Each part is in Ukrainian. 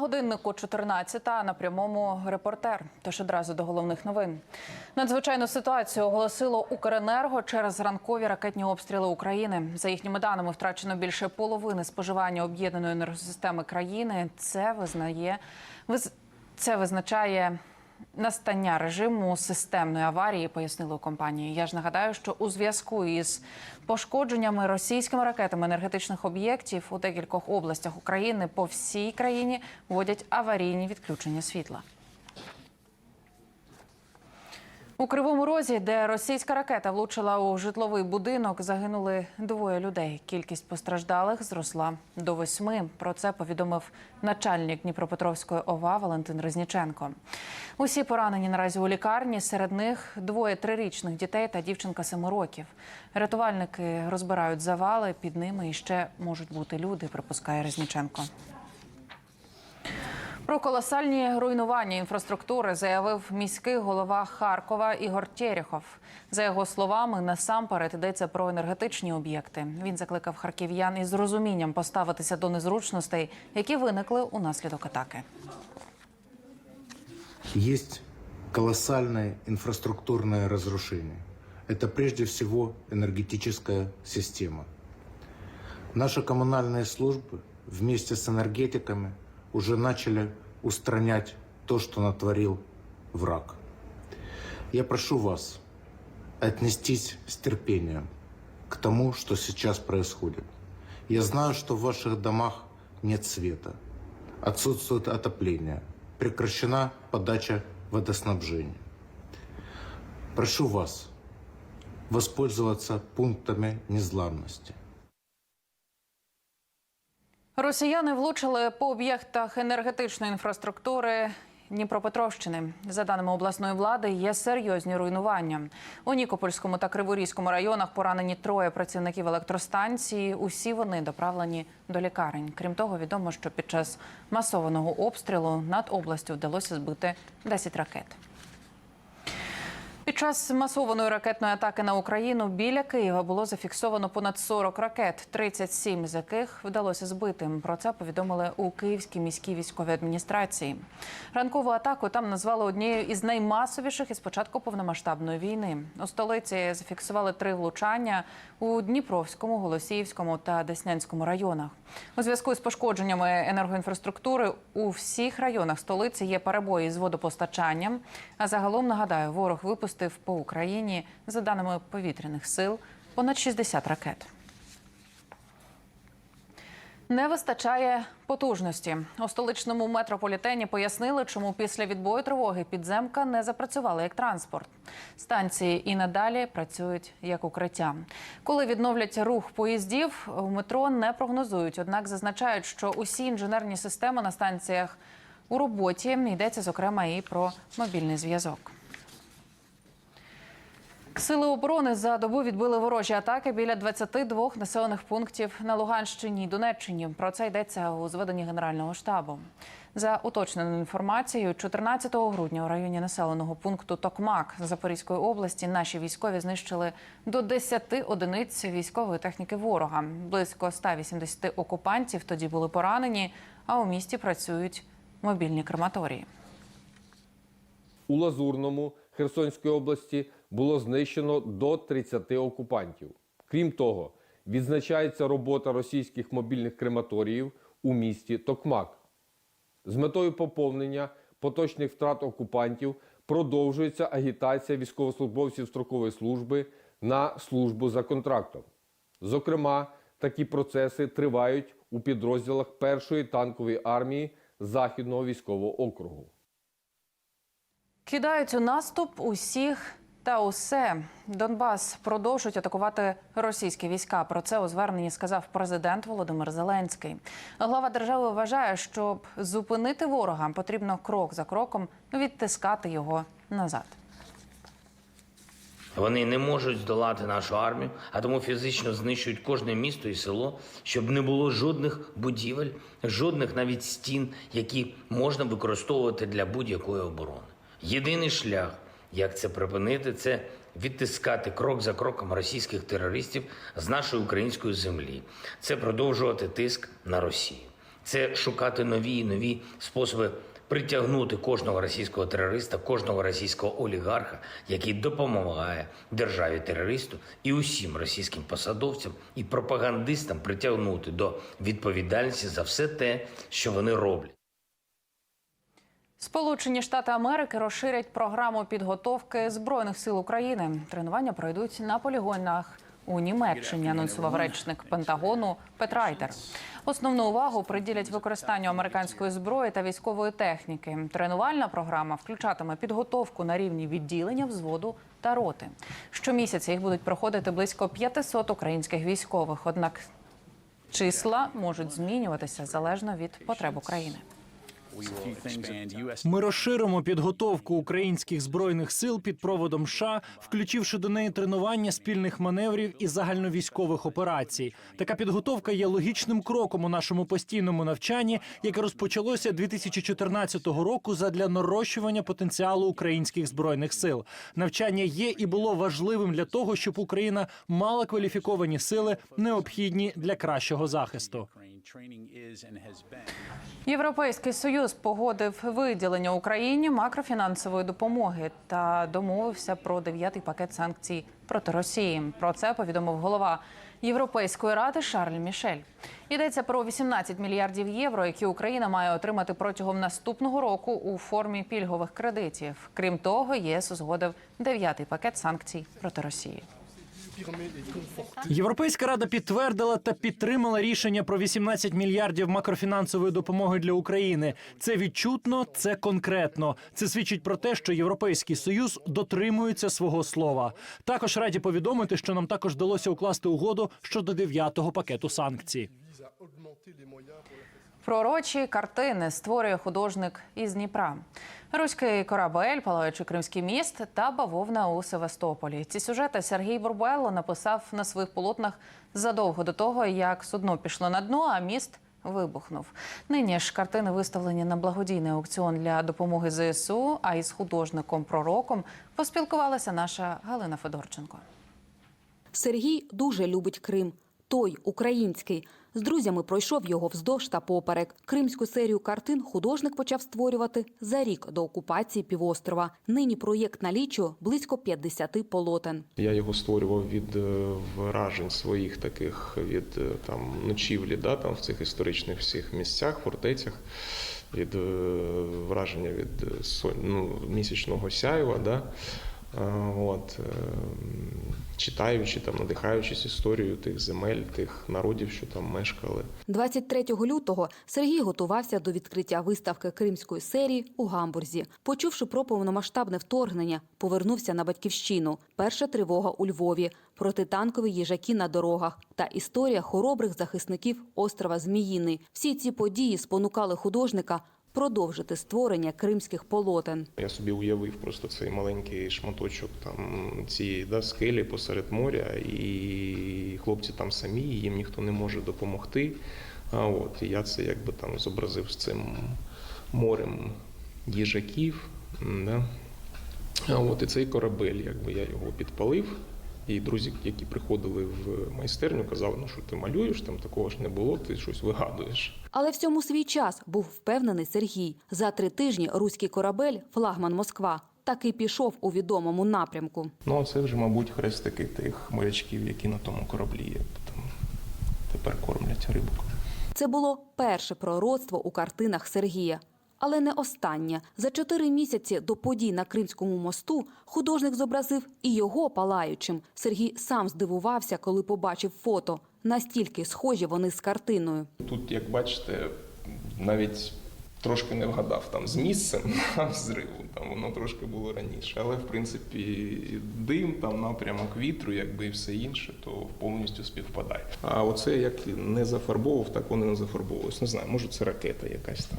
Годиннику 14 а на прямому репортер. Тож одразу до головних новин. Надзвичайну ситуацію оголосило Укренерго через ранкові ракетні обстріли України. За їхніми даними, втрачено більше половини споживання об'єднаної енергосистеми країни. Це визнає виз- це визначає. Настання режиму системної аварії пояснили у компанії. Я ж нагадаю, що у зв'язку із пошкодженнями російськими ракетами енергетичних об'єктів у декількох областях України по всій країні вводять аварійні відключення світла. У Кривому Розі, де російська ракета влучила у житловий будинок, загинули двоє людей. Кількість постраждалих зросла до восьми. Про це повідомив начальник Дніпропетровської ОВА Валентин Резніченко. Усі поранені наразі у лікарні. Серед них двоє трирічних дітей та дівчинка семи років. Рятувальники розбирають завали. Під ними іще можуть бути люди, припускає Резніченко. Про колосальні руйнування інфраструктури заявив міський голова Харкова Ігор Терехов. За його словами, насамперед йдеться про енергетичні об'єкти. Він закликав харків'ян із розумінням поставитися до незручностей, які виникли унаслідок атаки. Есть колоссальное инфраструктурное разрушение. Это прежде всего энергетическая система. Наши коммунальные службы вместе с энергетиками уже начали устранять то, что натворил враг. Я прошу вас отнестись с терпением к тому, что сейчас происходит. Я знаю, что в ваших домах нет света, отсутствует отопление, прекращена подача водоснабжения. Прошу вас воспользоваться пунктами незламности. Росіяни влучили по об'єктах енергетичної інфраструктури Дніпропетровщини. За даними обласної влади, є серйозні руйнування. У Нікопольському та Криворізькому районах поранені троє працівників електростанції. Усі вони доправлені до лікарень. Крім того, відомо, що під час масованого обстрілу над областю вдалося збити 10 ракет. Час масованої ракетної атаки на Україну біля Києва було зафіксовано понад 40 ракет, 37 з яких вдалося збити. Про це повідомили у Київській міській військовій адміністрації. Ранкову атаку там назвали однією із наймасовіших із початку повномасштабної війни. У столиці зафіксували три влучання у Дніпровському, Голосіївському та Деснянському районах. У зв'язку з пошкодженнями енергоінфраструктури у всіх районах столиці є перебої з водопостачанням. А загалом нагадаю, ворог випустив по Україні за даними повітряних сил понад 60 ракет. Не вистачає потужності. У столичному метрополітені пояснили, чому після відбою тривоги підземка не запрацювала як транспорт. Станції і надалі працюють як укриття. Коли відновлять рух поїздів, у метро не прогнозують. Однак зазначають, що усі інженерні системи на станціях у роботі йдеться зокрема і про мобільний зв'язок. Сили оборони за добу відбили ворожі атаки біля 22 населених пунктів на Луганщині і Донеччині. Про це йдеться у зведенні Генерального штабу. За уточненою інформацією, 14 грудня у районі населеного пункту Токмак Запорізької області наші військові знищили до 10 одиниць військової техніки ворога. Близько 180 окупантів тоді були поранені, а у місті працюють мобільні крематорії. У Лазурному Херсонської області було знищено до 30 окупантів. Крім того, відзначається робота російських мобільних крематоріїв у місті Токмак. З метою поповнення поточних втрат окупантів продовжується агітація військовослужбовців строкової служби на службу за контрактом. Зокрема, такі процеси тривають у підрозділах першої танкової армії Західного військового округу. Кидають у наступ усіх та усе. Донбас продовжують атакувати російські війська. Про це у зверненні сказав президент Володимир Зеленський. Глава держави вважає, щоб зупинити ворога, потрібно крок за кроком відтискати його назад. Вони не можуть здолати нашу армію, а тому фізично знищують кожне місто і село, щоб не було жодних будівель, жодних навіть стін, які можна використовувати для будь-якої оборони. Єдиний шлях, як це припинити, це відтискати крок за кроком російських терористів з нашої української землі. Це продовжувати тиск на Росію. Це шукати нові і нові способи притягнути кожного російського терориста, кожного російського олігарха, який допомагає державі терористу і усім російським посадовцям і пропагандистам притягнути до відповідальності за все те, що вони роблять. Сполучені Штати Америки розширять програму підготовки збройних сил України. Тренування пройдуть на полігонах у Німеччині. Анонсував речник Пентагону Пет Райтер. Основну увагу приділять використанню американської зброї та військової техніки. Тренувальна програма включатиме підготовку на рівні відділення, взводу та роти. Щомісяця їх будуть проходити близько 500 українських військових. Однак числа можуть змінюватися залежно від потреб України. Ми розширимо підготовку українських збройних сил під проводом США, включивши до неї тренування спільних маневрів і загальновійськових операцій. Така підготовка є логічним кроком у нашому постійному навчанні, яке розпочалося 2014 року задля нарощування потенціалу українських збройних сил. Навчання є і було важливим для того, щоб Україна мала кваліфіковані сили, необхідні для кращого захисту. Європейський союз погодив виділення Україні макрофінансової допомоги та домовився про дев'ятий пакет санкцій проти Росії. Про це повідомив голова Європейської ради Шарль Мішель. Йдеться про 18 мільярдів євро, які Україна має отримати протягом наступного року у формі пільгових кредитів. Крім того, ЄС узгодив дев'ятий пакет санкцій проти Росії. Європейська рада підтвердила та підтримала рішення про 18 мільярдів макрофінансової допомоги для України. Це відчутно, це конкретно. Це свідчить про те, що Європейський союз дотримується свого слова. Також раді повідомити, що нам також вдалося укласти угоду щодо дев'ятого пакету санкцій. Пророчі картини створює художник із Дніпра. Руський корабель, палаючий кримський міст та бавовна у Севастополі. Ці сюжети Сергій Бурбело написав на своїх полотнах задовго до того, як судно пішло на дно, а міст вибухнув. Нині ж картини виставлені на благодійний аукціон для допомоги ЗСУ. А із художником пророком поспілкувалася наша Галина Федорченко. Сергій дуже любить Крим. Той український. З друзями пройшов його вздовж та поперек. Кримську серію картин художник почав створювати за рік до окупації півострова. Нині проєкт налічує близько 50 полотен. Я його створював від е, вражень своїх таких від е, там ночівлі, да, там в цих історичних всіх місцях, фортецях, від е, враження від ну, місячного сяєва. Да. Е, От, е, читаючи там, надихаючись історією тих земель, тих народів, що там мешкали. 23 лютого Сергій готувався до відкриття виставки кримської серії у Гамбурзі. Почувши про повномасштабне вторгнення, повернувся на батьківщину. Перша тривога у Львові, протитанкові їжаки на дорогах та історія хоробрих захисників острова Зміїний. Всі ці події спонукали художника продовжити створення кримських полотен. Я собі уявив просто цей маленький шматочок там цієї да, скелі посеред моря, і хлопці там самі, їм ніхто не може допомогти. А от і я це якби там зобразив з цим морем їжаків. Да. От і цей корабель, якби я його підпалив. І друзі, які приходили в майстерню, казали, ну що ти малюєш, там такого ж не було, ти щось вигадуєш. Але всьому свій час був впевнений Сергій. За три тижні руський корабель, флагман Москва, таки пішов у відомому напрямку. Ну, це вже, мабуть, хрестики тих морячків, які на тому кораблі якби, там, тепер кормлять рибку. Це було перше пророцтво у картинах Сергія. Але не останнє. За чотири місяці до подій на Кримському мосту художник зобразив і його палаючим. Сергій сам здивувався, коли побачив фото. Настільки схожі вони з картиною. Тут, як бачите, навіть трошки не вгадав там з місцем взриву, там воно трошки було раніше. Але в принципі дим, там напрямок вітру, якби і все інше, то повністю співпадає. А оце як не зафарбовував, так воно не зафарбовувалось. Не знаю, може це ракета якась там.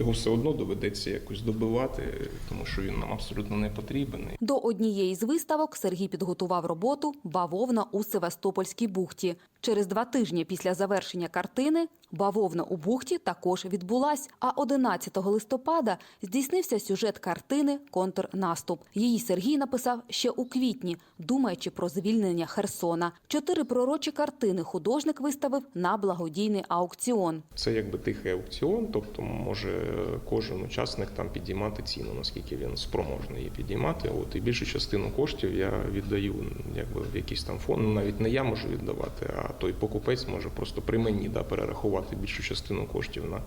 Його все одно доведеться якось добивати, тому що він нам абсолютно не потрібен. До однієї з виставок Сергій підготував роботу Бавовна у Севастопольській бухті. Через два тижні після завершення картини Бавовна у бухті також відбулась. А 11 листопада здійснився сюжет картини Контрнаступ. Її Сергій написав ще у квітні, думаючи про звільнення Херсона. Чотири пророчі картини художник виставив на благодійний аукціон. Це якби тихий аукціон, тобто може кожен учасник там підіймати ціну, наскільки він спроможний її підіймати. От і більшу частину коштів я віддаю якби в якийсь там фонд. Ну, навіть не я можу віддавати, а той покупець може просто при мені да, перерахувати більшу частину коштів на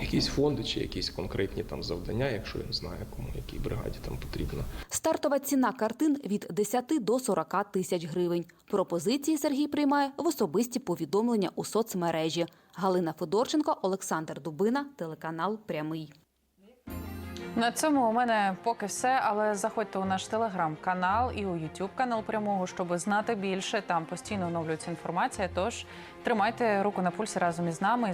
якісь фонди чи якісь конкретні там завдання, якщо він знає, кому якій бригаді там потрібно. Стартова ціна картин від 10 до 40 тисяч гривень. Пропозиції Сергій приймає в особисті повідомлення у соцмережі. Галина Федорченко, Олександр Дубина, телеканал Прямий. На цьому у мене поки все. Але заходьте у наш телеграм-канал і у Ютуб канал прямого, щоб знати більше. Там постійно оновлюється інформація. Тож тримайте руку на пульсі разом із нами.